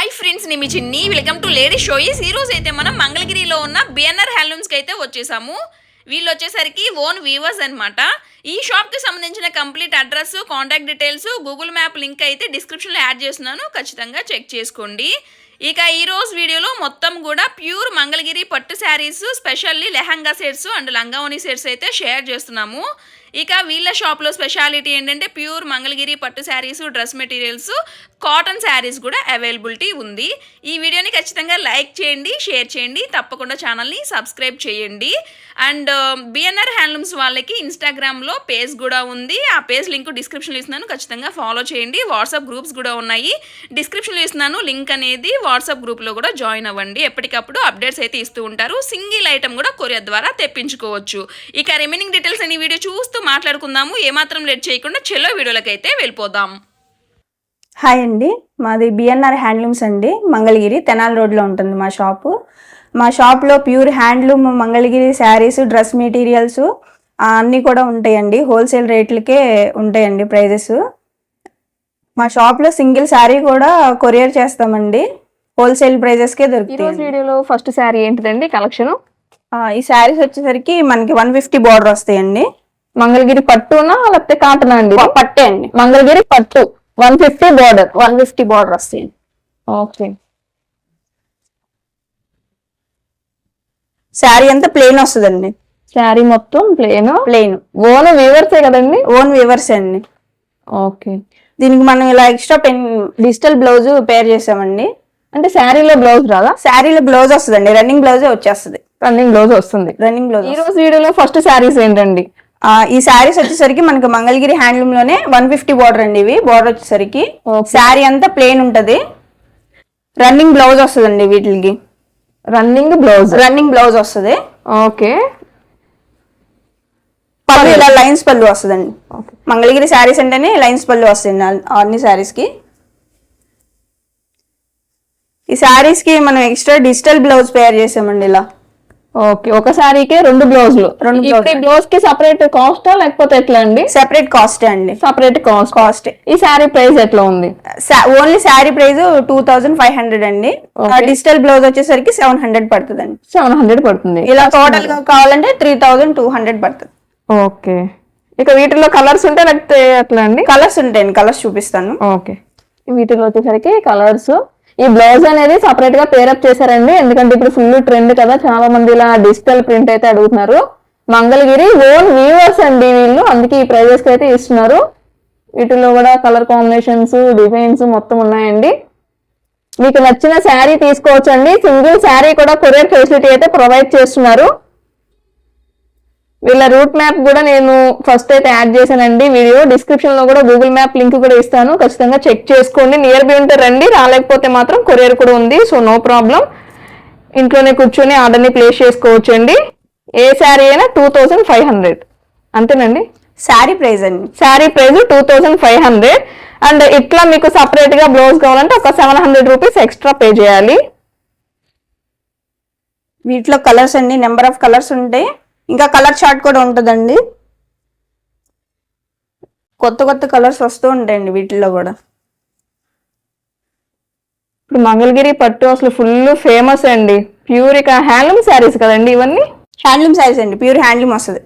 Hi friends నేను మీ చిన్ని. Welcome to lady షోయిస్ ఈ అయితే మనం మంగళగిరిలో ఉన్న బిఎన్ఆర్ హ్యాండ్లూమ్స్కి అయితే వచ్చేసాము. వీళ్ళు వచ్చేసరికి ఓన్ వీవర్స్ అన్నమాట. ఈ షాప్కి సంబంధించిన complete address contact details Google map link అయితే డిస్క్రిప్షన్లో యాడ్ చేస్తున్నాను. ఖచ్చితంగా చెక్ చేసుకోండి. ఇక ఈరోజు వీడియోలో మొత్తం కూడా ప్యూర్ మంగళగిరి పట్టు saris specially lehenga sets and లంగావోని sets అయితే షేర్ చేస్తున్నాము. ఇక వీళ్ళ షాప్లో స్పెషాలిటీ ఏంటంటే ప్యూర్ మంగళగిరి పట్టు saris dress materials cotton saris కూడా అవైలబిలిటీ ఉంది. ఈ వీడియోని ఖచ్చితంగా లైక్ చేయండి షేర్ చేయండి తప్పకుండా ఛానల్ని సబ్స్క్రైబ్ చేయండి. అండ్ um, బిఎన్ఆర్ హ్యాండ్లూమ్స్ వాళ్ళకి ఇన్స్టాగ్రామ్లో పేజ్ కూడా ఉంది. ఆ పేజ్ లింక్ డిస్క్రిప్షన్లో ఇస్తున్నాను. ఖచ్చితంగా ఫాలో చేయండి. వాట్సాప్ గ్రూప్స్ కూడా ఉన్నాయి. డిస్క్రిప్షన్లో ఇస్తున్నాను. లింక్ అనేది వాట్సాప్ గ్రూప్లో కూడా జాయిన్ అవ్వండి. ఎప్పటికప్పుడు అప్డేట్స్ అయితే ఇస్తూ ఉంటారు. సింగిల్ ఐటమ్ కూడా కొరియర్ ద్వారా తెప్పించుకోవచ్చు. ఇక రిమైనింగ్ డీటెయిల్స్ అని వీడియో చూస్తూ మాట్లాడుకుందాము. ఏమాత్రం లేట్ చేయకుండా చెల్లో వీడియోలకి అయితే వెళ్ళిపోదాం. హాయ్ అండి. మాది బిఎన్ఆర్ హ్యాండ్లూమ్స్ అండి. మంగళగిరి తెనాలి రోడ్లో ఉంటుంది మా షాపు. మా షాప్లో pure handloom Mangalagiri saris dress materials అన్నీ కూడా ఉంటాయండి. హోల్సేల్ రేట్లకే ఉంటాయండి ప్రైజెస్. మా షాప్లో సింగిల్ శారీ కూడా కొరియర్ చేస్తామండి. హోల్సేల్ ప్రైజెస్కే దొరుకుతాయి వీడియోలో ఫస్ట్ శారీ ఏంటిదండి? కలెక్షన్? ఈ శారీస్ వచ్చేసరికి మనకి వన్ ఫిఫ్టీ బార్డర్ వస్తాయండి. మంగళగిరి పట్టునా లేకపోతే కాటనా అండి? పట్టే అండి. మంగళగిరి పట్టు. One fifty border. One fifty border వస్తాయండి ఓకే. శారీ అంతా ప్లెయిన్ వస్తుందండి. శారీ మొత్తం ప్లేన్ ప్లెయిన్. ఓన్ వీవర్సే కదండి? ఓన్ వివర్స్ అండి. ఓకే. దీనికి మనం ఇలా extra pen digital blouse pair చేసామండి. అంటే శారీలో బ్లౌజ్ రాదా? శారీలో బ్లౌజ్ వస్తుందండి. రన్నింగ్ బ్లౌజే వచ్చేస్తుంది. రన్నింగ్ బ్లౌజ్ వస్తుంది. రన్నింగ్ బ్లౌజ్ ఈ రోజు వీడియోలో ఫస్ట్ శారీస్ ఏంటండి? ఈ శారీస్ వచ్చేసరికి మనకి మంగళగిరి హ్యాండ్లూమ్లోనే వన్ ఫిఫ్టీ బార్డర్ అండి ఇవి. బార్డర్ వచ్చేసరికి. శారీ అంతా ప్లెయిన్ ఉంటది. రన్నింగ్ బ్లౌజ్ వస్తుందండి వీటికి. రన్నింగ్ బ్లౌజ్ రన్నింగ్ బ్లౌజ్ వస్తుంది. ఓకే పళ్ళు ఇలా లైన్స్ పళ్ళు వస్తుందండి. మంగళగిరి శారీస్ అంటేనే లైన్స్ పళ్ళు వస్తుంది అన్ని శారీస్కి. ఈ శారీస్కి మనం ఎక్స్ట్రా డిజిటల్ బ్లౌజ్ పేర్ చేసామండి ఇలా. ఓకే ఒక శారీకే రెండు బ్లౌజులు. రెండు బ్లౌజ్కి సపరేట్ కాస్టా లేకపోతే ఎట్లా అండి? సెపరేట్ కాస్ట్ అండి. సపరేట్ కాస్ట్ కాస్ట్ ఈ శారీ ప్రైస్ ఎట్లా ఉంది? Only sari price two thousand five hundred అండి. డిజిటల్ బ్లౌజ్ వచ్చేసరికి సెవెన్ హండ్రెడ్ పడుతుందండి. సెవెన్ హండ్రెడ్ పడుతుంది. ఇలా టోటల్గా కావాలంటే త్రీ థౌజండ్ టూ హండ్రెడ్ పడుతుంది. ఓకే. ఇక వీటిలో కలర్స్ ఉంటాయి లేకపోతే ఎట్లా అండి? కలర్స్ ఉంటాయండి కలర్స్ చూపిస్తాను. ఓకే. వీటిలో వచ్చేసరికి కలర్స్ ఈ బ్లౌజ్ అనేది సపరేట్గా పేరప్ చేశారండి. ఎందుకంటే ఇప్పుడు ఫుల్ ట్రెండ్ కదా. చాలా మంది ఇలా డిజిటల్ ప్రింట్ అయితే అడుగుతున్నారు. మంగళగిరి ఓన్ వీవర్స్ అండి వీళ్ళు. అందుకే ఈ ప్రైజెస్ అయితే ఇస్తున్నారు. వీటిలో కూడా కలర్ కాంబినేషన్స్ డిజైన్స్ మొత్తం ఉన్నాయండి. మీకు నచ్చిన శారీ తీసుకోవచ్చండి. సింగిల్ శారీ కూడా కొరియర్ ఫెసిలిటీ అయితే ప్రొవైడ్ చేస్తున్నారు. వీళ్ళ రూట్ మ్యాప్ కూడా నేను ఫస్ట్ అయితే యాడ్ చేశానండి. వీడియో డిస్క్రిప్షన్లో కూడా గూగుల్ మ్యాప్ లింక్ కూడా ఇస్తాను. ఖచ్చితంగా చెక్ చేసుకోండి. నియర్ బై ఉంటే రండి. రాలేకపోతే మాత్రం కొరియర్ కూడా ఉంది. సో నో ప్రాబ్లం ఇంట్లోనే కూర్చొని ఆర్డర్ని ప్లేస్ చేసుకోవచ్చు అండి ఏ శారీ అయినా టూ థౌజండ్ ఫైవ్ హండ్రెడ్ అంతేనండి? శారీ ప్రైస్ అండి. Sari price two thousand five hundred and ఇట్లా మీకు సపరేట్గా బ్లౌజ్ కావాలంటే ఒక seven hundred rupees extra pay చేయాలి. వీటిలో కలర్స్ అండి. నెంబర్ ఆఫ్ కలర్స్ ఉంటాయి ఇంకా కలర్ చార్ట్ కూడా ఉంటుందండి. కొత్త కొత్త కలర్స్ వస్తూ ఉంటాయండి వీటిల్లో కూడా. ఇప్పుడు మంగళగిరి పట్టు అసలు ఫుల్ ఫేమస్ అండి. ప్యూర్ ఇక హ్యాండ్లూమ్ శారీస్ కదండి ఇవన్నీ? హ్యాండ్లూమ్ శారీస్ అండి. ప్యూర్ హ్యాండ్లూమ్ వస్తుంది.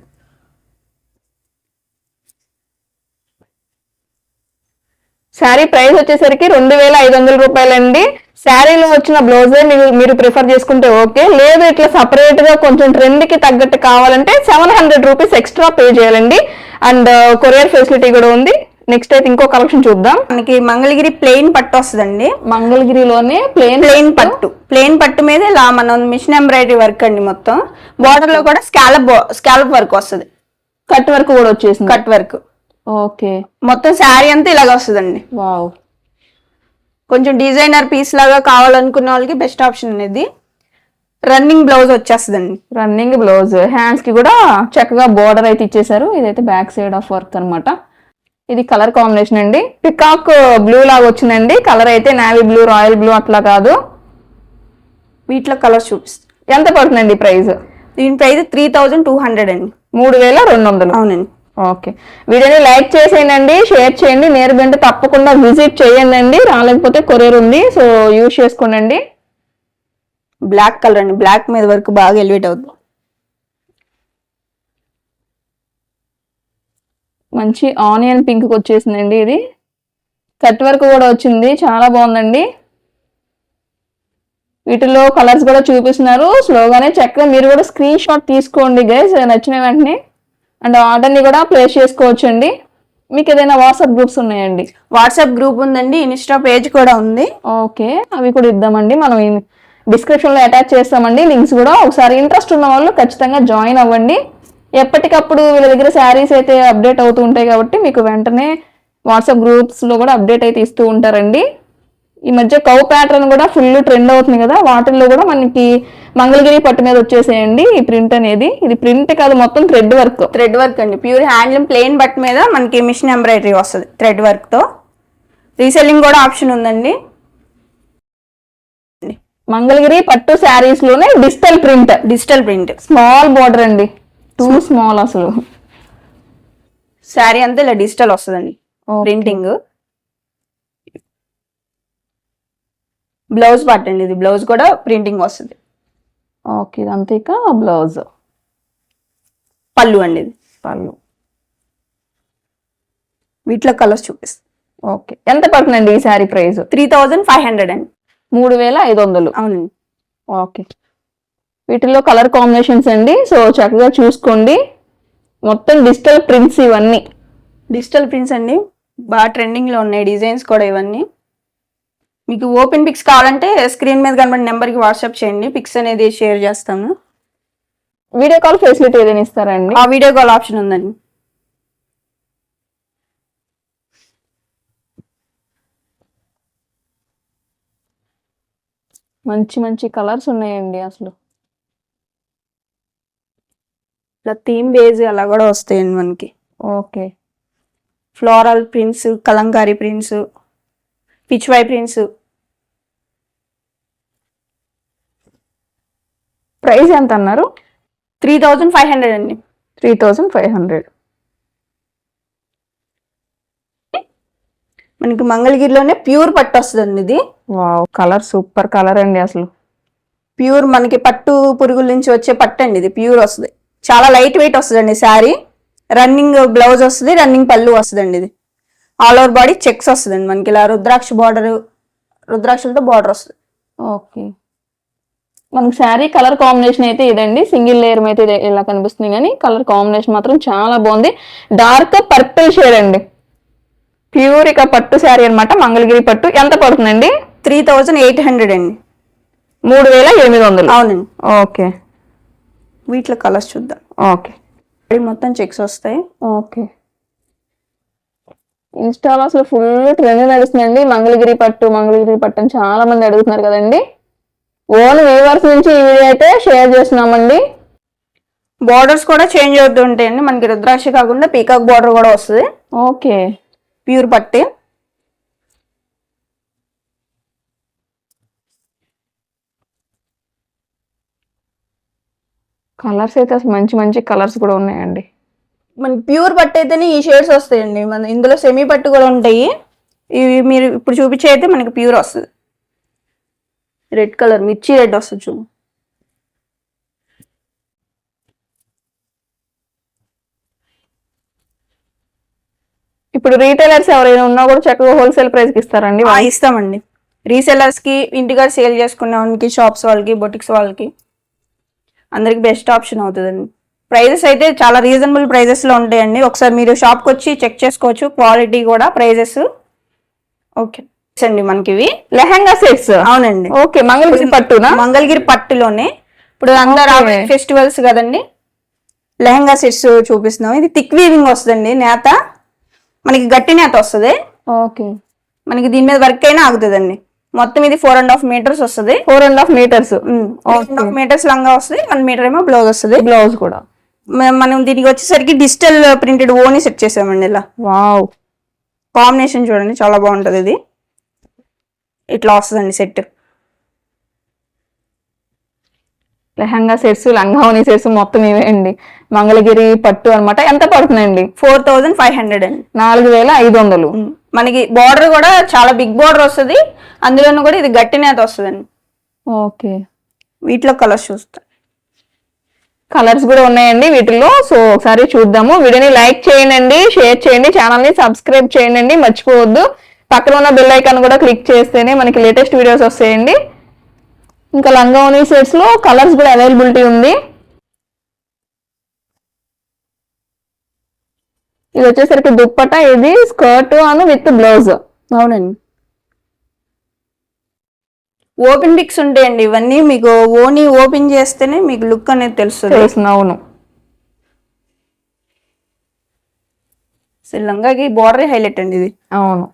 శారీ ప్రైస్ వచ్చేసరికి రెండు వేల ఐదు వందల రూపాయలండి. శారీలో వచ్చిన బ్లౌజే మీరు మీరు ప్రిఫర్ చేసుకుంటే ఓకే. లేదు ఇట్లా సపరేట్గా కొంచెం ట్రెండ్కి తగ్గట్టు కావాలంటే seven hundred rupees extra pay చేయాలండి. అండ్ కొరియర్ ఫెసిలిటీ కూడా ఉంది. నెక్స్ట్ అయితే ఇంకో కలెక్షన్ చూద్దాం. మనకి మంగళగిరి ప్లెయిన్ పట్టు వస్తుందండి. మంగళగిరిలోనే ప్లేన్ ప్లెయిన్ పట్టు. ప్లెయిన్ పట్టు మీద ఇలా మనం మిషన్ ఎంబ్రాయిడరీ వర్క్ అండి మొత్తం. బార్డర్లో కూడా స్కాలప్ స్కాలప్ వర్క్ వస్తుంది. కట్ వర్క్ కూడా వచ్చేసింది. Cut work. ఓకే. మొత్తం శారీ అంతా ఇలాగ వస్తుందండి. వావ్. కొంచెం డిజైనర్ పీస్ లాగా కావాలనుకున్న వాళ్ళకి బెస్ట్ ఆప్షన్ అనేది రన్నింగ్ బ్లౌజ్ వచ్చేస్తుందండి. రన్నింగ్ బ్లౌజ్ హ్యాండ్స్కి కూడా చక్కగా బోర్డర్ అయితే ఇచ్చేసారు ఇదైతే బ్యాక్ సైడ్ ఆఫ్ వర్క్ అన్నమాట. ఇది కలర్ కాంబినేషన్ అండి. పికాక్ బ్లూ లాగా వచ్చిందండి. కలర్ అయితే నావీ బ్లూ రాయల్ బ్లూ అట్లా కాదు. వీటిలో కలర్స్ చూపిస్తాను ఎంత పడుతుందండి ప్రైస్ దీని price three thousand two hundred అండి. మూడు వేల రెండు వందలు. అవునండి. ఓకే. వీడియోని లైక్ చేసేయండి షేర్ చేయండి నేరుగా తప్పకుండా విజిట్ చేయండి అండి రాలేకపోతే కొరియర్ ఉంది సో యూజ్ చేసుకోండి బ్లాక్ కలర్ అండి బ్లాక్ మీద వరకు బాగా ఎలివేట్ అవుతుంది మంచి ఆనియన్ పింక్ వచ్చేసిందండి ఇది. కట్ వర్క్ కూడా వచ్చింది చాలా బాగుందండి. వీటిలో కలర్స్ కూడా చూపిస్తున్నారు స్లోగానే చక్కగా మీరు కూడా స్క్రీన్ షాట్ తీసుకోండి గైస్ నచ్చిన వెంటనే అండ్ ఆర్డర్ని కూడా ప్లేస్ చేసుకోవచ్చు అండి మీకు ఏదైనా వాట్సాప్ గ్రూప్స్ ఉన్నాయండి? వాట్సాప్ గ్రూప్ ఉందండి ఇన్స్టా పేజ్ కూడా ఉంది. ఓకే అవి కూడా ఇద్దామండి. మనం డిస్క్రిప్షన్లో అటాచ్ చేస్తామండి. లింక్స్ కూడా ఒకసారి ఇంట్రెస్ట్ ఉన్న వాళ్ళు ఖచ్చితంగా జాయిన్ అవ్వండి. ఎప్పటికప్పుడు వీళ్ళ దగ్గర శారీస్ అయితే అప్డేట్ అవుతూ ఉంటాయి కాబట్టి మీకు వెంటనే వాట్సాప్ గ్రూప్స్లో కూడా అప్డేట్ అయితే ఇస్తూ ఉంటారండి. ఈ మధ్య కౌ ప్యాటర్న్ కూడా ఫుల్ ట్రెండ్ అవుతుంది కదా వాటిల్లో కూడా మనకి మంగళగిరి పట్టు మీద వచ్చేసేయండి ఈ ప్రింట్ అనేది. ఇది ప్రింట్ కాదు మొత్తం థ్రెడ్ వర్క్ థ్రెడ్ వర్క్ అండి. ప్యూర్ హ్యాండ్లూమ్ ప్లెయిన్ బట్ మీద మనకి మిషన్ ఎంబ్రాయిడరీ వస్తుంది థ్రెడ్ వర్క్తో. రీసెల్లింగ్ కూడా ఆప్షన్ ఉందండి. మంగళగిరి పట్టు శారీస్లోనే digital print digital print small border అండి. టూ స్మాల్ అసలు. శారీ అంతా ఇలా డిజిటల్ వస్తుందండి. ప్రింటింగ్ బ్లౌజ్ పార్ట్ అండి ఇది. బ్లౌజ్ కూడా ప్రింటింగ్ వస్తుంది. ఓకే ఇదంతా ఇక బ్లౌజ్. పళ్ళు అండి ఇది. పళ్ళు. వీటిలో కలర్స్ చూపిస్తుంది ఓకే. ఎంత పడుతుందండి ఈ sari price? Three thousand five hundred అండి. మూడు వేల ఐదు వందలు. అవునండి. ఓకే. వీటిల్లో కలర్ కాంబినేషన్స్ అండి. సో చక్కగా చూసుకోండి. మొత్తం డిజిటల్ ప్రింట్స్ ఇవన్నీ. డిజిటల్ ప్రింట్స్ అండి. బాగా ట్రెండింగ్లో ఉన్నాయి. డిజైన్స్ కూడా ఇవన్నీ. మీకు ఓపెన్ పిక్స్ కావాలంటే స్క్రీన్ మీద కనబడిన నెంబర్కి వాట్సాప్ చేయండి. పిక్స్ అనేది షేర్ చేస్తాము వీడియో కాల్ ఫెసిలిటీ ఏదైనా ఇస్తారండి? ఆ వీడియో కాల్ ఆప్షన్ ఉందండి. మంచి మంచి కలర్స్ ఉన్నాయండి అసలు. ఇట్లా థీమ్ బేజ్ అలా కూడా వస్తాయండి మనకి. Okay. Floral prints kalamkari prints. Pichwai prints price ఎంత అన్నారు? త్రీ థౌజండ్ ఫైవ్ హండ్రెడ్ అండి. త్రీ థౌజండ్ ఫైవ్ హండ్రెడ్ మనకి మంగళగిరిలోనే ప్యూర్ పట్టు వస్తుందండి ఇది. వావ్ కలర్ సూపర్ కలర్ అండి అసలు. ప్యూర్ మనకి పట్టు పురుగుల నుంచి వచ్చే పట్టు అండి ఇది ప్యూర్ వస్తుంది. చాలా లైట్ వెయిట్ వస్తుందండి శారీ. రన్నింగ్ బ్లౌజ్ వస్తుంది రన్నింగ్ పళ్ళు వస్తుందండి ఇది. ఆల్ ఓవర్ బాడీ చెక్స్ వస్తుందండి మనకి ఇలా రుద్రాక్ష బార్డర్ రుద్రాక్షలతో బార్డర్ వస్తుంది. ఓకే. మనకి శారీ కలర్ కాంబినేషన్ అయితే ఇదండి. సింగిల్ లేయర్ అయితే ఇలా కనిపిస్తుంది కానీ కలర్ కాంబినేషన్ మాత్రం చాలా బాగుంది. డార్క్ పర్పుల్ షేడ్ అండి. ప్యూర్ ఇక పట్టు శారీ అన్నమాట. మంగళగిరి పట్టు. ఎంత పడుతుందండి? త్రీ థౌజండ్ ఎయిట్ హండ్రెడ్ అండి. మూడు వేల ఎనిమిది వందలు. అవునండి. ఓకే. వీటిలో కలర్స్ చూద్దాం. ఓకే. మొత్తం చెక్స్ వస్తాయి. ఓకే. ఇన్స్టాలో అసలు ఫుల్ ట్రెండ్ నడుస్తుందండి. మంగళగిరి పట్టు మంగళగిరి పట్టు అని చాలా మంది అడుగుతున్నారు కదండి. ఓన్ వ్యూవర్స్ నుంచి ఈ వీడియో అయితే షేర్ చేస్తున్నామండి. బార్డర్స్ కూడా చేంజ్ అవుతూ ఉంటాయండి. మనకి రుద్రాక్ష కాకుండా పీకాక్ బార్డర్ కూడా వస్తుంది. ఓకే. ప్యూర్ పట్టే. కలర్స్ అయితే అసలు మంచి మంచి కలర్స్ కూడా ఉన్నాయండి. మనకి ప్యూర్ పట్టు అయితేనే ఈ షేడ్స్ వస్తాయండి. మన ఇందులో సెమీ పట్టు కూడా ఉంటాయి. ఇవి మీరు ఇప్పుడు చూపించే అయితే మనకి ప్యూర్ వస్తుంది. రెడ్ కలర్ మిర్చి రెడ్ వస్తుంది చూడు. ఇప్పుడు రీటైలర్స్ ఎవరైనా ఉన్నా కూడా చక్కగా హోల్సేల్ ప్రైస్కి ఇస్తారండి. ఇస్తామండి. రీసెల్లర్స్కి ఇంటికాడ సేల్ చేసుకునే వాళ్ళకి షాప్స్ వాళ్ళకి బొటిక్స్ వాళ్ళకి అందరికి బెస్ట్ ఆప్షన్ అవుతుందండి. ప్రైజెస్ అయితే చాలా రీజనబుల్ ప్రైజెస్లో ఉంటాయండి. ఒకసారి మీరు షాప్కి వచ్చి చెక్ చేసుకోవచ్చు. క్వాలిటీ కూడా ప్రైజెస్. ఓకే. అండి మనకి ఇవి. లెహంగా సెట్స్. అవునండి. ఓకే మంగళగిరి పట్టునా? మంగళగిరి పట్టులోనే. ఇప్పుడు అందరు. ఫెస్టివల్స్ కదండి. లెహంగా సెట్స్ చూపిస్తున్నాం. ఇది థిక్ వీవింగ్ వస్తుందండి. నేత. మనకి గట్టి నేత వస్తుంది. ఓకే. మనకి దీని మీద వర్క్ అయినా ఆగుతుందండి. మొత్తం ఇది ఫోర్ అండ్ హాఫ్ మీటర్స్ వస్తుంది. Four and half metres metres లంగా వస్తుంది. వన్ మీటర్ ఏమో బ్లౌజ్ వస్తుంది. బ్లౌజ్ కూడా. మనం దీనికి వచ్చేసరికి డిజిటల్ ప్రింటెడ్ ఓని సెట్ చేసామండి ఇలా. వావ్. కాంబినేషన్ చూడండి చాలా బాగుంటుంది ఇది. ఇట్లా వస్తుందండి సెట్. లెహంగా సెట్స్ లంగావని సెట్స్ మొత్తం ఇవే అండి మంగళగిరి పట్టు అన్నమాట. ఎంత పడుతుందండి ఫోర్ థౌజండ్ ఫైవ్ హండ్రెడ్ అండి. నాలుగు వేల ఐదు వందలు. మనకి బార్డర్ కూడా చాలా బిగ్ బార్డర్ వస్తుంది. అందులోనూ కూడా ఇది గట్టి నేత వస్తుందండి. ఓకే. వీటిలో కలర్స్ చూస్తాం. కలర్స్ కూడా ఉన్నాయండి వీటిలో సో ఒకసారి చూద్దాము. వీడియోని లైక్ చేయండి షేర్ చేయండి ఛానల్ని సబ్స్క్రైబ్ చేయండి మర్చిపోవద్దు. పక్కన ఉన్న బెల్ ఐకాన్ కూడా క్లిక్ చేస్తేనే మనకి లేటెస్ట్ వీడియోస్ వస్తాయండి. ఇంకా లంగావని సెట్స్లో కలర్స్ కూడా అవైలబిలిటీ ఉంది. ఇది వచ్చేసరికి దుప్పట ఇది స్కర్ట్ అను విత్ బ్లౌజ్. అవునండి. ఓపెన్ పిక్స్ ఉంటాయండి ఇవన్నీ మీకు ఓని ఓపెన్ చేస్తేనే మీకు లుక్ అనేది తెలుస్తుంది. తెలుస్తుంది అవును. శ్రీలంకకి బార్డర్ హైలైట్ అండి ఇది. అవును.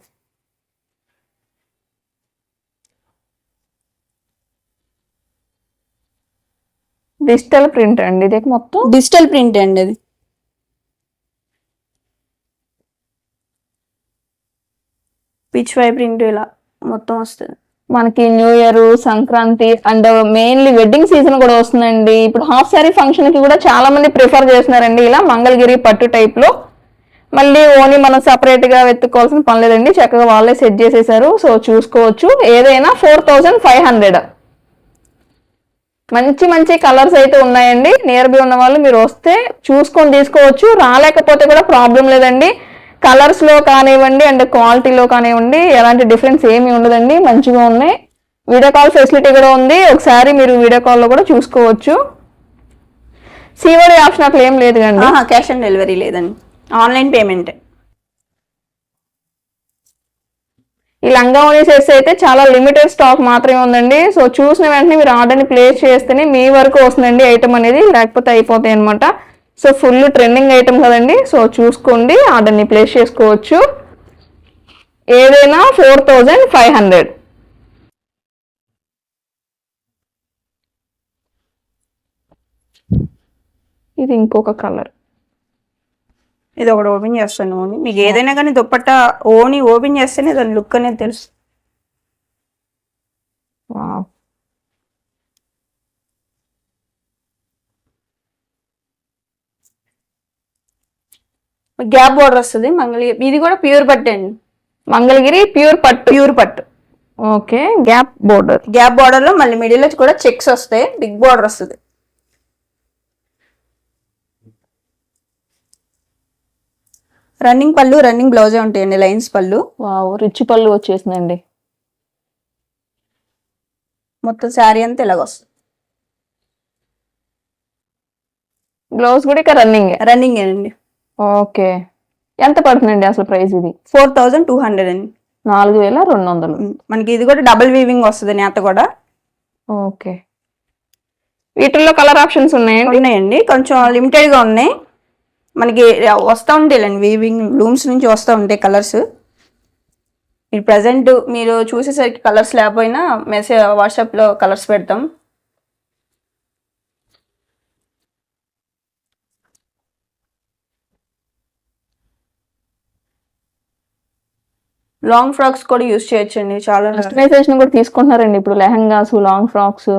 డిజిటల్ ప్రింట్ అండి ఇది మొత్తం? డిజిటల్ ప్రింట్ అండి అది. పిచ్ వై ప్రింట్ ఇలా మొత్తం వస్తుంది. మనకి new year Sankranti and mainly wedding season కూడా వస్తుందండి. ఇప్పుడు హాఫ్ సారీ ఫంక్షన్కి కూడా చాలా మంది ప్రిఫర్ చేస్తున్నారండి. ఇలా మంగళగిరి పట్టు టైప్లో. మళ్ళీ ఓన్లీ మనం సపరేట్గా వెతుక్కోవాల్సిన పని లేదండి. చక్కగా వాళ్ళే సెట్ చేసేసారు. సో చూసుకోవచ్చు. ఏదైనా ఫోర్ థౌజండ్ ఫైవ్ హండ్రెడ్ మంచి మంచి కలర్స్ అయితే ఉన్నాయండి. నియర్ బై ఉన్న వాళ్ళు మీరు వస్తే చూసుకొని తీసుకోవచ్చు. రాలేకపోతే కూడా ప్రాబ్లం లేదండి. కలర్స్లో కానివ్వండి అండ్ క్వాలిటీలో కానివ్వండి ఎలాంటి డిఫరెన్స్ ఏమీ ఉండదండి మంచిగా ఉన్నాయి. వీడియో కాల్ ఫెసిలిటీ కూడా ఉంది. ఒకసారి మీరు వీడియో కాల్లో కూడా చూసుకోవచ్చు. సిఓడి ఆప్షన్ అట్లా ఏం లేదు కండి క్యాష్ ఆన్ డెలివరీ లేదండి. Online payment. ఈ లంగావోని సెట్స్ అయితే చాలా లిమిటెడ్ స్టాక్ మాత్రమే ఉందండి. సో చూసిన వెంటనే మీరు ఆర్డర్ని ప్లేస్ చేస్తేనే మీ వరకు వస్తుందండి ఐటమ్ అనేది. లేకపోతే అయిపోతాయి అనమాట సో ఫుల్ ట్రెండింగ్ ఐటమ్ కదండి. సో చూసుకోండి ఆర్డర్ని ప్లేస్ చేసుకోవచ్చు. ఏదైనా ఫోర్ థౌజండ్ ఫైవ్ హండ్రెడ్. ఇది ఇంకొక కలర్. ఇది ఒకటి ఓపెన్ చేస్తాను ఓని. మీకు ఏదైనా కానీ దుప్పట్ట ఓని ఓపెన్ చేస్తేనే దాని లుక్ అనేది తెలుసు. గ్యాప్ బార్డర్ వస్తుంది మంగళగిరి ఇది కూడా ప్యూర్ పట్టు అండి. మంగళగిరి ప్యూర్ పట్టు. ప్యూర్ పట్టు. Okay gap border. గ్యాప్ బార్డర్లో మళ్ళీ మిడిల్ కూడా చెక్స్ వస్తాయి బిగ్ బార్డర్ వస్తుంది. రన్నింగ్ పళ్ళు రన్నింగ్ బ్లౌజే ఉంటాయండి లైన్స్ పళ్ళు. వావ్ రిచ్ పళ్ళు వచ్చేసిందండి మొత్తం శారీ అంతా ఇలాగ వస్తుంది. బ్లౌజ్ కూడా ఇక రన్నింగ్. రన్నింగ్ అండి ఓకే. ఎంత పడుతుందండి అసలు ప్రైస్ ఇది? ఫోర్ థౌజండ్ టూ హండ్రెడ్ అండి. నాలుగు వేల రెండు వందలు. మనకి ఇది కూడా డబుల్ వీవింగ్ వస్తుంది నేత కూడా. ఓకే. వీటిల్లో కలర్ ఆప్షన్స్ ఉన్నాయండి? ఉన్నాయండి. కొంచెం లిమిటెడ్గా ఉన్నాయి. మనకి వస్తూ ఉంటాయిలేండి వీవింగ్ లూమ్స్ నుంచి వస్తూ ఉంటాయి కలర్స్. మీరు ప్రజెంట్ మీరు చూసేసరికి కలర్స్ లేకపోయినా మెసేజ్ వాట్సాప్లో కలర్స్ పెడతాం. లాంగ్ ఫ్రాక్స్ కూడా యూస్ చేయొచ్చండి చాలా కస్టమైజేషన్ కూడా తీసుకుంటున్నారండి. ఇప్పుడు లెహంగాస్ లాంగ్ ఫ్రాక్స్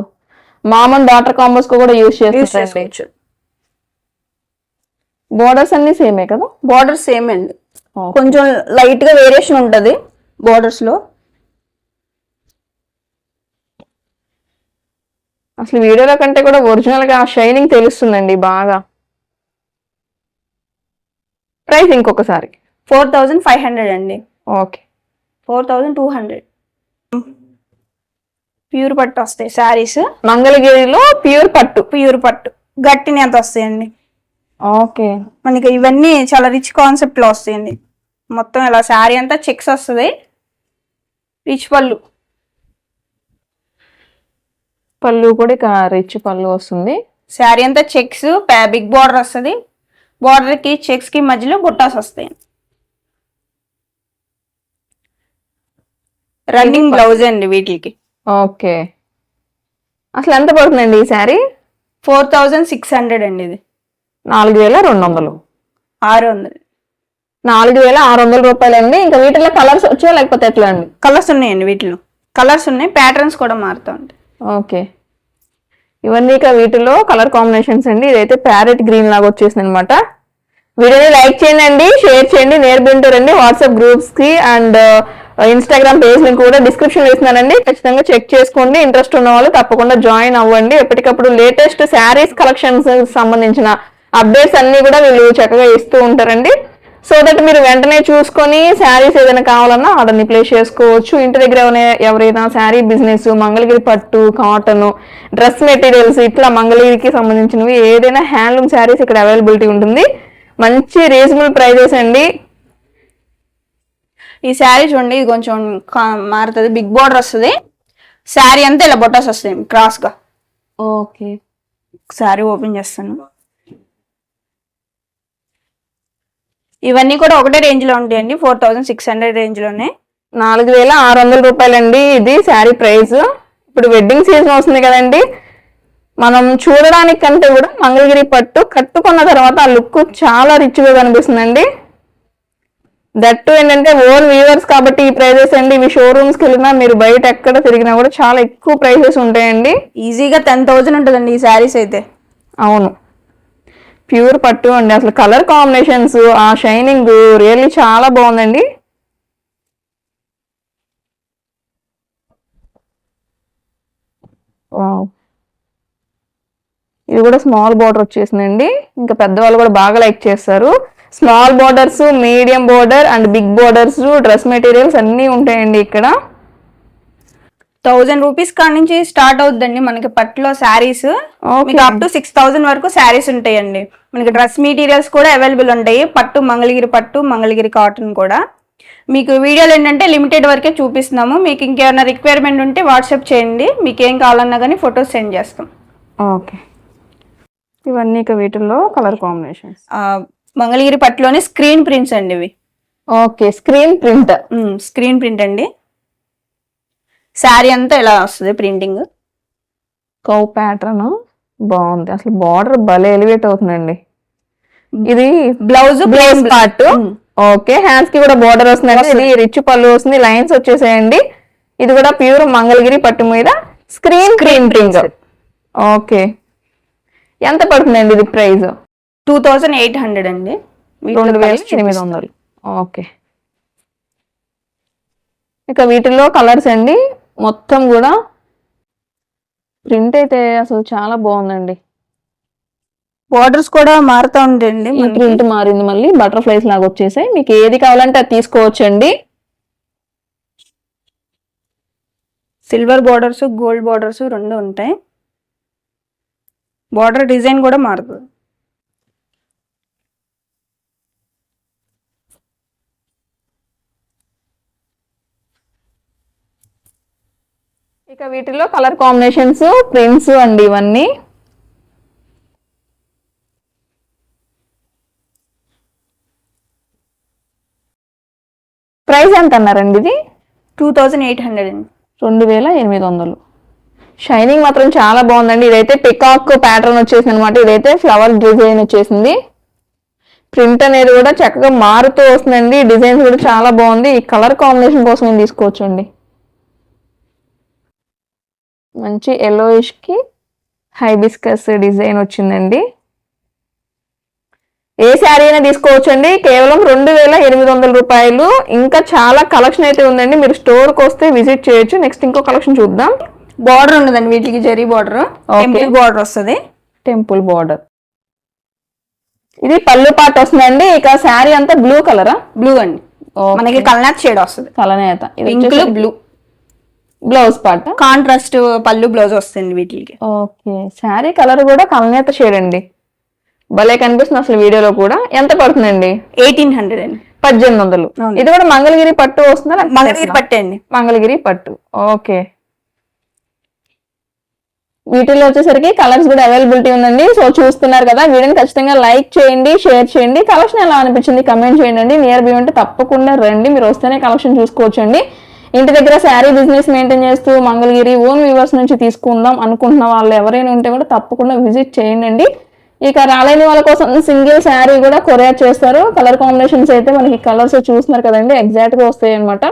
మామూలు డాటర్ కాంబోస్ కూడా యూస్ చేసుకోవచ్చు. బోర్డర్స్ అన్ని సేమే కదా? బార్డర్ సేమ్ అండి. కొంచెం లైట్గా వేరియేషన్ ఉంటది బోర్డర్స్లో. అసలు వీడియోలో కంటే కూడా ఒరిజినల్గా షైనింగ్ తెలుస్తుందండి బాగా. ప్రైస్ ఇంకొకసారి. ఫోర్ థౌజండ్ ఫైవ్ హండ్రెడ్ అండి. Okay. Four thousand two hundred. Pure పట్టు వస్తాయి శారీస్. మంగళగిరిలో ప్యూర్ పట్టు. ప్యూర్ పట్టు. గట్టిని ఎంత వస్తాయండి. ఓకే. మనకి ఇవన్నీ చాలా రిచ్ కాన్సెప్ట్లో వస్తాయండి. మొత్తం ఇలా శారీ అంతా చెక్స్ వస్తుంది. రిచ్ పళ్ళు. పళ్ళు కూడా ఇక రిచ్ పళ్ళు వస్తుంది. శారీ అంతా చెక్స్ బిగ్ బార్డర్ వస్తుంది. బార్డర్కి చెక్స్కి మధ్యలో బుట్టాస్ వస్తాయి. రన్నింగ్ బ్లౌజ్ అండి వీటికి. ఓకే. అసలు ఎంత పడుతుందండి ఈ sari? Four thousand six hundred అండి ఇది. నాలుగు వేల రెండు వందలు. ఆరు వందలు. నాలుగు వేల ఆరు వందల రూపాయలండి. ఇంకా వీటిలో కలర్స్ వచ్చాయా లేకపోతే ఎట్లా అండి? కలర్స్ ఉన్నాయండి వీటిలో. కలర్స్ ఉన్నాయి. ప్యాటర్న్స్ కూడా మారుతూ ఉంటాయి. ఓకే. ఇవన్నీ ఇక వీటిలో కలర్ కాంబినేషన్స్ అండి. ఇదైతే ప్యారెట్ గ్రీన్ లాగా వచ్చేసింది అనమాట వీడియోని లైక్ చేయండి షేర్ చేయండి. నేర్పింటారండి వాట్సాప్ గ్రూప్స్కి అండ్ ఇన్స్టాగ్రామ్ పేజ్ లింక్ కూడా డిస్క్రిప్షన్ వేస్తున్నానండి ఖచ్చితంగా చెక్ చేసుకోండి. ఇంట్రెస్ట్ ఉన్న వాళ్ళు తప్పకుండా జాయిన్ అవ్వండి. ఎప్పటికప్పుడు లేటెస్ట్ శారీస్ కలెక్షన్స్ సంబంధించిన అప్డేట్స్ అన్ని కూడా వీళ్ళు చక్కగా ఇస్తూ ఉంటారండి. సో దట్ మీరు వెంటనే చూసుకొని శారీస్ ఏదైనా కావాలన్నా ఆర్డర్ని ప్లేస్ చేసుకోవచ్చు. ఇంటి దగ్గర ఎవరైనా శారీ బిజినెస్ మంగళగిరి పట్టు కాటన్ డ్రెస్ మెటీరియల్స్ ఇట్లా మంగళగిరికి సంబంధించినవి ఏదైనా హ్యాండ్లూమ్ శారీస్ ఇక్కడ అవైలబిలిటీ ఉంటుంది. మంచి రీజనబుల్ ప్రైజెస్ అండి. ఈ శారీ చూడండి ఇది కొంచెం మారుతుంది. బిగ్ బార్డర్ వస్తుంది. శారీ అంతా ఇలా బొటాస్ వస్తాయి క్రాస్గా. ఓకే. శారీ ఓపెన్ చేస్తాను. ఇవన్నీ కూడా ఒకటే రేంజ్లో ఉంటాయండి ఫోర్ థౌసండ్ సిక్స్ హండ్రెడ్ రేంజ్లోనే నాలుగు వేల ఆరు వందల రూపాయలండి ఇది శారీ ప్రైస్. ఇప్పుడు వెడ్డింగ్ సీజన్ వస్తుంది కదండి. మనం చూడడానికి కంటే కూడా మంగళగిరి పట్టు కట్టుకున్న తర్వాత ఆ లుక్ చాలా రిచ్గా దట్టు ఏంటంటే ఓన్ వ్యూవర్స్ కాబట్టి ఈ ప్రైజెస్ అండి. ఇవి షోరూమ్స్కి వెళ్ళినా మీరు బయట ఎక్కడ తిరిగినా కూడా చాలా ఎక్కువ ప్రైజెస్ ఉంటాయండి. ఈజీగా టెన్ థౌసండ్ ఉంటుందండి ఈ శారీస్ అయితే. అవును. ప్యూర్ పట్టు అండి. అసలు కలర్ కాంబినేషన్స్ ఆ షైనింగ్ రియల్లీ చాలా బాగుందండి. ఇది కూడా స్మాల్ బార్డర్ వచ్చేసిందండి. ఇంకా పెద్దవాళ్ళు కూడా బాగా లైక్ చేస్తారు. Small borders medium border and big borders dress materials అన్నీ ఉంటాయండి ఇక్కడ. థౌజండ్ రూపీస్ కాడ నుంచి స్టార్ట్ అవుతుందండి మనకి పట్టులో శారీస్. మీకు అప్ టు సిక్స్ థౌసండ్ వరకు శారీస్ ఉంటాయండి. మనకి డ్రెస్ మెటీరియల్స్ కూడా అవైలబుల్ ఉంటాయి. పట్టు మంగళగిరి పట్టు మంగళగిరి కాటన్ కూడా. మీకు వీడియోలు ఏంటంటే లిమిటెడ్ వరకే చూపిస్తున్నాము. మీకు ఇంకేమైనా రిక్వైర్మెంట్ ఉంటే వాట్సాప్ చేయండి. మీకు ఏం కావాలన్నా కానీ ఫొటోస్ సెండ్ చేస్తాం. ఓకే. ఇవన్నీ ఇక వీటిల్లో కలర్ కాంబినేషన్స్ ఆ, మంగళగిరి పట్టులోనే స్క్రీన్ ప్రింట్స్ అండి ఇవి. Okay screen print screen print అండి. శారీ అంతా ఇలా వస్తుంది ప్రింటింగ్ కౌ ప్యాటర్న్ బాగుంది. అసలు బార్డర్ భలే ఎలివేట్ అవుతుందండి. ఇది బ్లౌజ్ బ్లౌజ్ పార్ట్ ఓకే హ్యాండ్స్కి కూడా బార్డర్ వస్తుందండి. ఇది రిచ్ పళ్ళు వస్తుంది లైన్స్ వచ్చేసాయండి. ఇది కూడా ప్యూర్ మంగళగిరి పట్టు మీద స్క్రీన్ ప్రింటింగ్ ఓకే. ఎంత పడుతుందండి ఇది price two thousand eight hundred అండి. రెండు వేల ఎనిమిది వందలు. ఓకే. ఇక వీటిలో కలర్స్ అండి మొత్తం కూడా ప్రింట్ అయితే అసలు చాలా బాగుందండి. బార్డర్స్ కూడా మారుతూ ఉంటాయండి ఈ ప్రింట్ మారింది మళ్ళీ బటర్ఫ్లైస్ లాగా వచ్చేసాయి. మీకు ఏది కావాలంటే అది తీసుకోవచ్చండి. సిల్వర్ బార్డర్స్ గోల్డ్ బార్డర్స్ రెండు ఉంటాయి. బార్డర్ డిజైన్ కూడా మారుతుంది. ఇక వీటిలో కలర్ కాంబినేషన్స్ ప్రింట్స్ అండి ఇవన్నీ. ప్రైస్ ఎంత అన్నారండి ఇది? టూ థౌజండ్ ఎయిట్ హండ్రెడ్ అండి. రెండు వేల ఎనిమిది వందలు. షైనింగ్ మాత్రం చాలా బాగుందండి. ఇదైతే పికాక్ ప్యాటర్న్ వచ్చేసింది అనమాట ఇదైతే ఫ్లవర్ డిజైన్ వచ్చేసింది. ప్రింట్ అనేది కూడా చక్కగా మారుతూ వస్తుందండి. డిజైన్స్ కూడా చాలా బాగుంది. ఈ కలర్ కాంబినేషన్ కోసం నేను తీసుకోవచ్చండి. మంచి ఎల్లోయిష్కి హైబిస్కస్ డిజైన్ వచ్చిందండి. ఏ శారీ అయినా తీసుకోవచ్చండి. కేవలం రెండు వేల ఎనిమిది వందల రూపాయలు. ఇంకా చాలా కలెక్షన్ అయితే ఉందండి. మీరు స్టోర్కి వస్తే విజిట్ చేయొచ్చు. నెక్స్ట్ ఇంకో కలెక్షన్ చూద్దాం. బార్డర్ ఉండదండి వీటికి జరీ బార్డర్ టెంపుల్ బార్డర్ వస్తుంది. టెంపుల్ బార్డర్ ఇది పళ్ళు పాట వస్తుందండి. ఇక శారీ అంతా బ్లూ కలరా బ్లూ అండి. మనకి కల్నాథ్ షేడ్ వస్తుంది. కలనేత. పింక్ బ్లూ బ్లౌజ్ పాట? కాంట్రాస్ట్ పళ్ళు బ్లౌజ్ వస్తుంది వీటికి. ఓకే. శారీ కలర్ కూడా కలనేత షేడ్ అండి భలే కనిపిస్తుంది అసలు వీడియోలో కూడా. ఎంత పడుతుందండి? ఎయిటీన్ హండ్రెడ్ అండి. పద్దెనిమిది వందలు. ఇది కూడా మంగళగిరి పట్టు వస్తుందా? మంగళగిరి పట్టే అండి. మంగళగిరి పట్టు. ఓకే. వీటిలో వచ్చేసరికి కలర్స్ కూడా అవైలబిలిటీ ఉందండి. సో చూస్తున్నారు కదా వీడియోని ఖచ్చితంగా లైక్ చేయండి షేర్ చేయండి. కలెక్షన్ ఎలా అనిపించింది? కమెంట్ చేయండి. నియర్ బై ఉంటే తప్పకుండా రండి. మీరు వస్తేనే కలెక్షన్ చూసుకోవచ్చండి. ఇంటి దగ్గర శారీ బిజినెస్ మెయింటైన్ చేస్తూ మంగళగిరి ఓన్ వ్యూవర్స్ నుంచి తీసుకుందాం అనుకుంటున్న వాళ్ళు ఎవరైనా ఉంటే కూడా తప్పకుండా విజిట్ చేయండి ఇక రాలేని వాళ్ళ కోసం సింగిల్ శారీ కూడా కొరియర్ చేస్తారు. కలర్ కాంబినేషన్స్ అయితే మనకి కలర్స్ చూస్తున్నారు కదండి ఎగ్జాక్ట్గా వస్తాయి అనమాట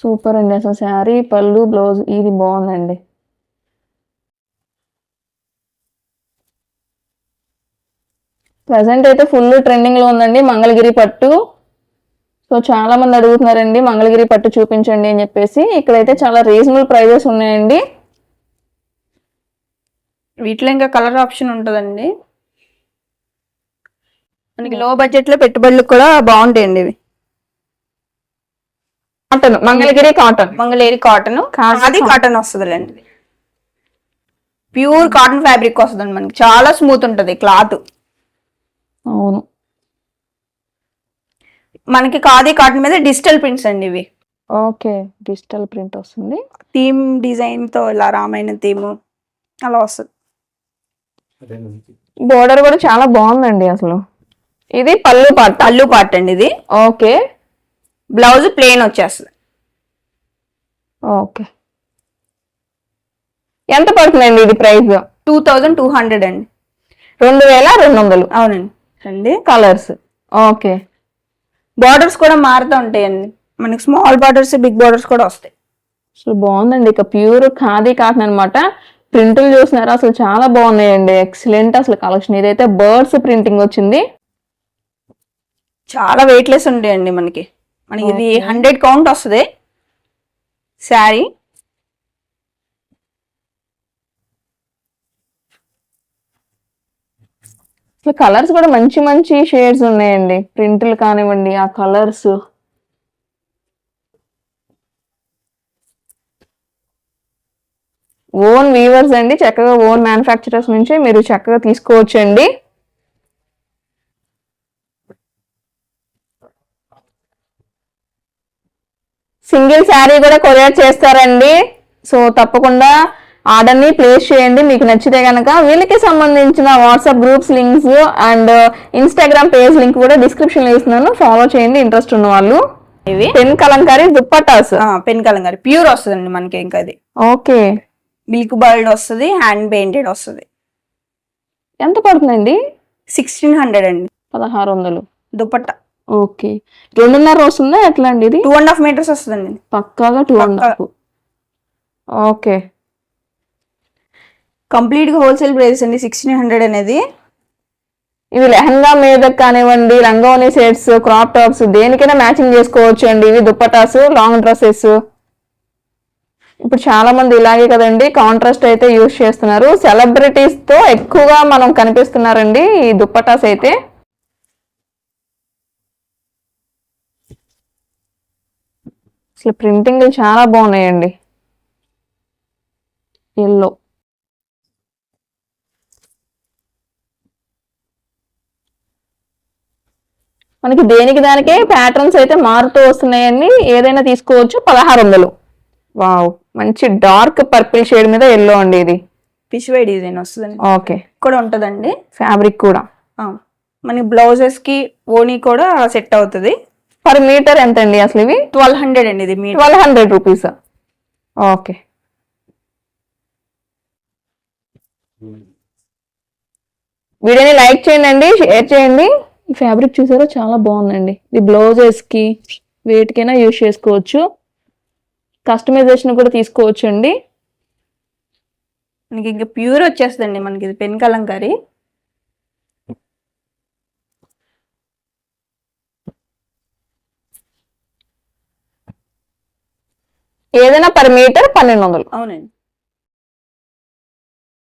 సూపర్ అండి అసలు శారీ పళ్ళు బ్లౌజ్ ఇది బాగుందండి. ప్రజెంట్ అయితే ఫుల్ ట్రెండింగ్లో ఉందండి మంగళగిరి పట్టు. సో చాలా మంది అడుగుతున్నారండి మంగళగిరి పట్టు చూపించండి అని చెప్పేసి. ఇక్కడైతే చాలా రీజనబుల్ ప్రైజెస్ ఉన్నాయండి. వీటిలో ఇంకా కలర్ ఆప్షన్ ఉంటుందండి. మనకి లో బడ్జెట్లో పెట్టుబడులకు కూడా బాగుంటాయండి ఇవి. Cotton Mangalagiri cotton Mangalagiri cotton అది కాటన్ వస్తుందిలేండి ప్యూర్ కాటన్ ఫ్యాబ్రిక్ వస్తుందండి మనకి. చాలా స్మూత్ ఉంటది క్లాత్ అవును. మనకి ఖాదీ కాటన్ మీద డిజిటల్ ప్రింట్స్ అండి ఇవి. ఓకే డిజిటల్ ప్రింట్ వస్తుంది. థీమ్ డిజైన్తో ఇలా రామాయణ థీమ్ అలా వస్తుంది. బోర్డర్ కూడా చాలా బాగుందండి అసలు. ఇది పళ్ళు పట్ట పళ్ళు పార్ట్ అండి ఇది. ఓకే. బ్లౌజ్ ప్లెయిన్ వచ్చేస్తుంది. ఓకే. ఎంత పడుతుందండి ఇది price? Two thousand two hundred అండి. రెండు వేల రెండు వందలు. అవునండి. అండి కలర్స్. ఓకే. బార్డర్స్ కూడా మారుతూ ఉంటాయండి. మనకి స్మాల్ బార్డర్స్ బిగ్ బార్డర్స్ కూడా వస్తాయి. అసలు బాగుందండి. ఇక ప్యూర్ ఖాదీ కాటన్ అనమాట ప్రింట్లు చూసినారా? అసలు చాలా బాగున్నాయండి. ఎక్సలెంట్ అసలు కలెక్షన్ ఇదైతే బర్డ్స్ ప్రింటింగ్ వచ్చింది. చాలా వెయిట్లెస్ ఉంటాయండి మనకి. మనకి ఇది. హండ్రెడ్ కౌంట్ వస్తుంది. శారీ అసలు కలర్స్ కూడా మంచి మంచి షేడ్స్ ఉన్నాయండి. ప్రింట్లు కానివ్వండి ఆ కలర్స్. ఓన్ వీవర్స్ అండి. చక్కగా ఓన్ మ్యానుఫ్యాక్చరర్స్ నుంచి మీరు చక్కగా తీసుకోవచ్చు అండి సింగిల్ శారీ కూడా కొరియర్ చేస్తారండి. సో తప్పకుండా ఆర్డర్ని ప్లేస్ చేయండి మీకు నచ్చితే కనుక వీళ్ళకి సంబంధించిన WhatsApp groups links and Instagram page link కూడా డిస్క్రిప్షన్లో ఇస్తున్నాను. ఫాలో చేయండి ఇంట్రెస్ట్ ఉన్న వాళ్ళు. ఇవి? Pen kalamkari dupattas pen kalamkari pure వస్తుందండి మనకి ఇంకా ఇది ఓకే. మిల్క్ బర్డ్ వస్తుంది హ్యాండ్ పెయింటెడ్ వస్తుంది. ఎంత పడుతుందండి? సిక్స్టీన్ హండ్రెడ్ అండి. పదహారు వందలు. దుపట్టా ఓకే. రెండున్నర వస్తుందా ఎట్లా అండి ఇది? టూ అండ్ హాఫ్ మీటర్స్ వస్తుందండి. పక్కాగా టూ అండ్ హాఫ్. ఓకే. కంప్లీట్గా హోల్సేల్ ప్రైస్ అండి సిక్స్టీన్ హండ్రెడ్ అనేది. ఇవి లెహంగా మీద కానివ్వండి రంగోని సెట్స్ క్రాప్ టాప్స్ దేనికైనా మ్యాచింగ్ చేసుకోవచ్చు అండి. ఇవి దుప్పటాస్ లాంగ్ డ్రెస్సెస్ ఇప్పుడు చాలా మంది ఇలాగే కదండి కాంట్రాస్ట్ అయితే యూజ్ చేస్తున్నారు. సెలబ్రిటీస్తో ఎక్కువగా మనం కనిపిస్తున్నారండి ఈ దుప్పటాస్ అయితే. అసలు ప్రింటింగ్ చాలా బాగున్నాయండి. ఎల్లో మనకి దేనికి దానికే ప్యాటర్న్స్ అయితే మారుతూ వస్తున్నాయండి ఏదైనా తీసుకోవచ్చు. పదహారు వందలు వావ్. మంచి డార్క్ పర్పుల్ షేడ్ మీద ఎల్లో అండి ఇది. పిషువై డిజైన్ వస్తుందండి. ఓకే కూడా ఉంటుందండి. ఫ్యాబ్రిక్ కూడా. మనకి బ్లౌజెస్కి ఓనీ కూడా సెట్ అవుతుంది. పర్ మీటర్ ఎంత అండి అసలు ఇవి? ట్వెల్వ్ హండ్రెడ్ అండి ఇది ట్వెల్వ్ హండ్రెడ్ రూపీస్ ఓకే వీడియోని లైక్ చేయండి షేర్ చేయండి. ఈ ఫ్యాబ్రిక్ చూసారా? చాలా బాగుందండి. ఇది బ్లౌజెస్కి వేటికైనా యూజ్ చేసుకోవచ్చు. కస్టమైజేషన్ కూడా తీసుకోవచ్చు అండి మనకి ఇంకా ప్యూర్ వచ్చేస్తుందండి మనకి ఇది పెన్ కలంకారీ ఏదైనా పర్ మీటర్ పన్నెండు వందలు. అవునండి.